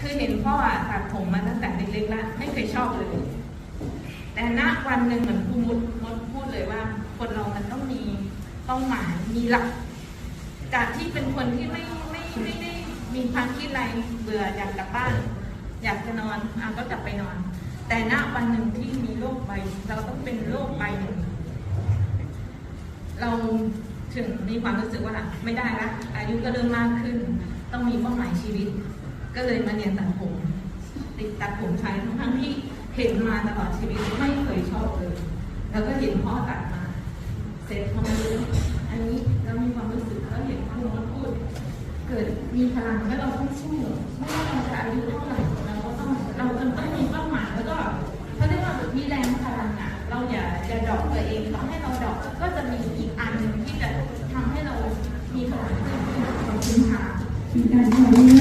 คือเห็นพ่ออะตัดผมมาตั้งแต่เล็กๆแล้วไม่เคยชอบเลย แต่ณวันหนึ่งเหมือนครูมุดมดพูดเลยว่า คนเรามันต้องมีเป้าหมายมีหลัก จากที่เป็นคนที่ไม่ไม่ไม่ได้มีความคิดอะไรเบื่ออยากกลับบ้าน อยากจะนอนอะก็กลับไปนอน แต่ณวันหนึ่งที่มีโรคใบเราต้องเป็นโรคใบหนึ่งเราถึงมีความรู้สึกว่าไม่ได้ละอายุก็เริ่มมากขึ้น ต้องมีเป้าหมายชีวิต ก็เลยมาเรียนตัดผมติดตัดผมใช้ทั้งที่เห็นมาตลอดชีวิตไม่เคยชอบเลย แล้วก็เห็นพ่อตัดมา เสร็จพอมาดูอันนี้เรามีความรู้สึกแล้วเห็นครูมาพูด เกิดมีพลังแล้วเราต้องสู้ไม่ว่าเราจะอายุเท่าไหร่เราก็ต้องเราต้องมีเป้าหมายแล้วก็เขาเรียกว่ามีแรงพลังอะเราอย่าอย่าดอกตัวเองต้องให้เราดอกก็จะมีอีกอันหนึ่งที่จะทำให้เรามีพลังขึ้นขอบคุณค่ะมีการทำ